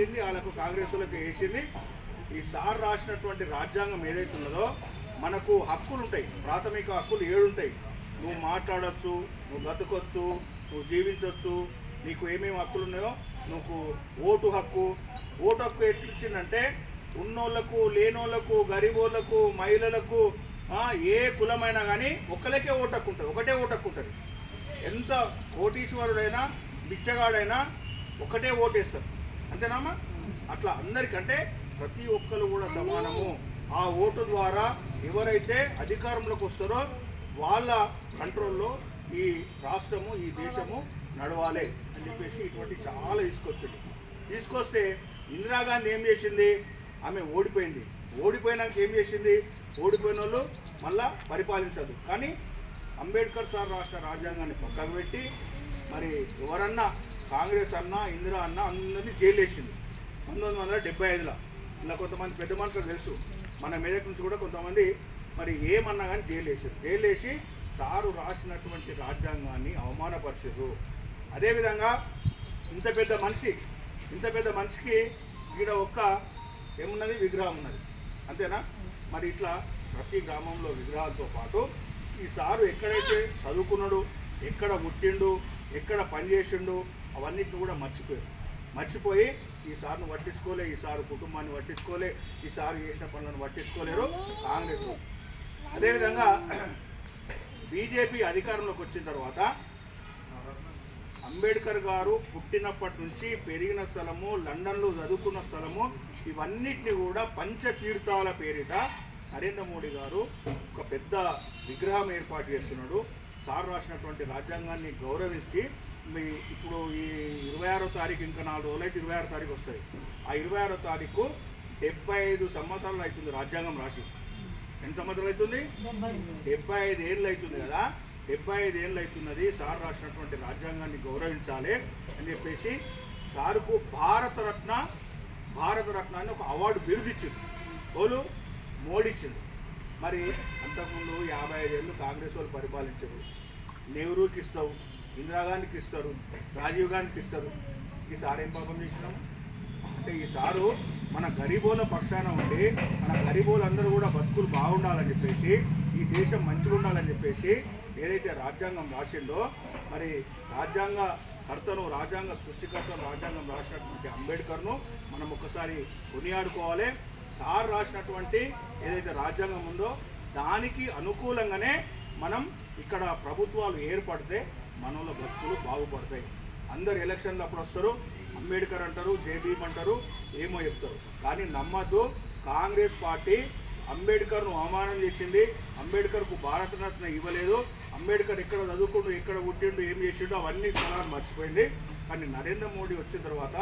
పెట్టింది వాళ్ళకు కాంగ్రెస్ వేసింది. ఈ సార్ రాసినటువంటి రాజ్యాంగం ఏదైతే ఉన్నదో మనకు హక్కులు ఉంటాయి ప్రాథమిక హక్కులు ఏడు ఉంటాయి. నువ్వు మాట్లాడచ్చు నువ్వు బతకొచ్చు నువ్వు జీవించవచ్చు నీకు ఏమేమి హక్కులు ఉన్నాయో నువ్వు ఓటు హక్కు. ఓటు హక్కు ఎట్లిచ్చిందంటే ఉన్నోళ్ళకు లేనోళ్ళకు గరీబోళ్ళకు మహిళలకు ఏ కులమైనా కానీ ఒక్కలకే ఓటు హక్కు ఉంటుంది ఒకటే ఓటు హక్కు ఉంటుంది. ఎంత కోటీశ్వరుడైనా బిచ్చగాడైనా ఒకటే ఓటేస్తారు. అంతేనామా? అట్లా అందరికంటే ప్రతి ఒక్కరు కూడా సమానము. ఆ ఓటు ద్వారా ఎవరైతే అధికారంలోకి వస్తారో వాళ్ళ కంట్రోల్లో ఈ రాష్ట్రము ఈ దేశము నడవాలి అని చెప్పేసి ఇటువంటి చాలా తీసుకొచ్చింది తీసుకొస్తే ఇందిరాగాంధీ ఏం చేసింది? ఆమె ఓడిపోయింది. ఓడిపోయినాక ఏం చేసింది? ఓడిపోయిన వాళ్ళు మళ్ళా పరిపాలించదు. కానీ అంబేద్కర్ సార్ రాష్ట్ర రాజ్యాంగాన్ని పక్కకు పెట్టి మరి ఎవరన్నా కాంగ్రెస్ అన్నా ఇందిరా అన్న అందరినీ జైలు వేసింది పంతొమ్మిది వందల డెబ్బై ఐదులో. ఇలా కొంతమంది పెద్ద మనుషులు తెలుసు. మన మెదక్ నుంచి కూడా కొంతమంది మరి ఏమన్నా కానీ జైలు వేసారు జైలు వేసి సారు రాసినటువంటి రాజ్యాంగాన్ని అవమానపరిచారు. అదేవిధంగా ఇంత పెద్ద మనిషి ఇంత పెద్ద మనిషికి ఈడ ఒక్క ఏమున్నది? విగ్రహం ఉన్నది. అంతేనా? మరి ఇట్లా ప్రతి గ్రామంలో విగ్రహాలతో పాటు ఈ సారు ఎక్కడైతే చదువుకున్నాడు ఎక్కడ పుట్టిండు ఎక్కడ పనిచేసిండు అవన్నిటిని కూడా మర్చిపోయారు. మర్చిపోయి ఈ సార్ను పట్టించుకోలే ఈ సారు కుటుంబాన్ని పట్టించుకోలే ఈ సారు చేసిన పనులను పట్టించుకోలేరు కాంగ్రెస్ అదేవిధంగా బీజేపీ అధికారంలోకి వచ్చిన తర్వాత అంబేద్కర్ గారు పుట్టినప్పటి నుంచి పెరిగిన స్థలము లండన్లో చదువుకున్న స్థలము ఇవన్నిటిని కూడా పంచతీర్థాల పేరిట నరేంద్ర మోడీ గారు ఒక పెద్ద విగ్రహం ఏర్పాటు చేస్తున్నాడు. సార్ రాసినటువంటి రాజ్యాంగాన్ని గౌరవించి మీ ఇప్పుడు ఈ ఇరవై ఆరో తారీఖు ఇంకా నాలుగు రోజులు అయితే ఇరవై ఆరో తారీఖు వస్తాయి. ఆ ఇరవై ఆరో తారీఖు డెబ్బై ఐదు సంవత్సరాలు అవుతుంది రాజ్యాంగం రాసి. ఎన్ని సంవత్సరాలు అవుతుంది? డెబ్బై ఐదు ఏళ్ళు అవుతుంది కదా. డెబ్బై ఐదు ఏళ్ళు అవుతున్నది సార్ రాసినటువంటి రాజ్యాంగాన్ని గౌరవించాలి అని చెప్పేసి సారుకు భారతరత్న భారతరత్న అని ఒక అవార్డు బిరుదిచ్చింది. వాళ్ళు మోడీ ఇచ్చింది మరి అంతకుముందు యాభై ఐదు ఏళ్ళు కాంగ్రెస్ వాళ్ళు పరిపాలించారు నెహ్రూకి ఇస్తావు. ఇందిరాగాంధీకి ఇస్తారు రాజీవ్ గాంధీకి ఇస్తారు. ఈ సార్ ఏం పాపం చేసినాము అంటే ఈ సారు మన గరీబోల పక్షాన ఉండి మన గరీబోలందరూ కూడా బతుకులు బాగుండాలని చెప్పేసి ఈ దేశం మంచిగా ఉండాలని చెప్పేసి ఏదైతే రాజ్యాంగం రాసిండో మరి రాజ్యాంగ కర్తను రాజ్యాంగ సృష్టికర్తను రాజ్యాంగం రాసినటువంటి అంబేద్కర్ను మనం ఒకసారి కొనియాడుకోవాలి. సార్ రాసినటువంటి ఏదైతే రాజ్యాంగం ఉందో దానికి అనుకూలంగానే మనం ఇక్కడ ప్రభుత్వాలు ఏర్పడితే మనలో భక్తులు బాగుపడతాయి. అందరు ఎలక్షన్లు అప్పుడు వస్తారు. అంబేద్కర్ అంటారు జేబీఎం అంటారు ఏమో చెప్తారు. కానీ నమ్మద్దు. కాంగ్రెస్ పార్టీ అంబేద్కర్ను అవమానం చేసింది. అంబేద్కర్కు భారతరత్న ఇవ్వలేదు. అంబేద్కర్ ఎక్కడ చదువుకుంటూ ఎక్కడ పుట్టిండు ఏం చేసిండు అవన్నీ స్థలాలు మర్చిపోయింది. కానీ నరేంద్ర మోడీ వచ్చిన తర్వాత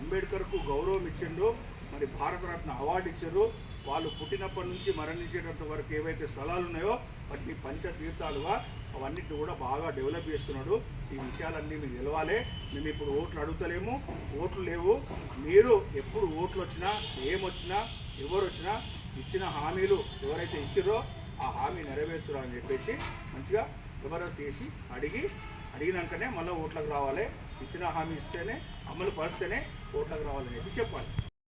అంబేద్కర్కు గౌరవం ఇచ్చిండు. మరి భారతరత్న అవార్డు ఇచ్చారు వాళ్ళు పుట్టినప్పటి నుంచి మరణించేటంత వరకు ఏవైతే స్థలాలు ఉన్నాయో వాటిని పంచతీర్థాలుగా అవన్నిటిని కూడా బాగా డెవలప్ చేస్తున్నాడు. ఈ విషయాలన్నీ మీకు తెలవాలి. మేము ఇప్పుడు ఓట్లు అడుగుతలేము. ఓట్లు లేవు. మీరు ఎప్పుడు ఓట్లు వచ్చినా ఏమొచ్చినా ఎవరు వచ్చినా ఇచ్చిన హామీలు ఎవరైతే ఇచ్చిరో ఆ హామీ నెరవేర్చురా అని చెప్పేసి మంచిగా జబర్దస్త్ చేసి అడిగి అడిగినాకనే మళ్ళీ ఓట్లకు రావాలి. ఇచ్చిన హామీ ఇస్తేనే అమలు పరిస్తేనే ఓట్లకు రావాలని చెప్పి చెప్పాలి.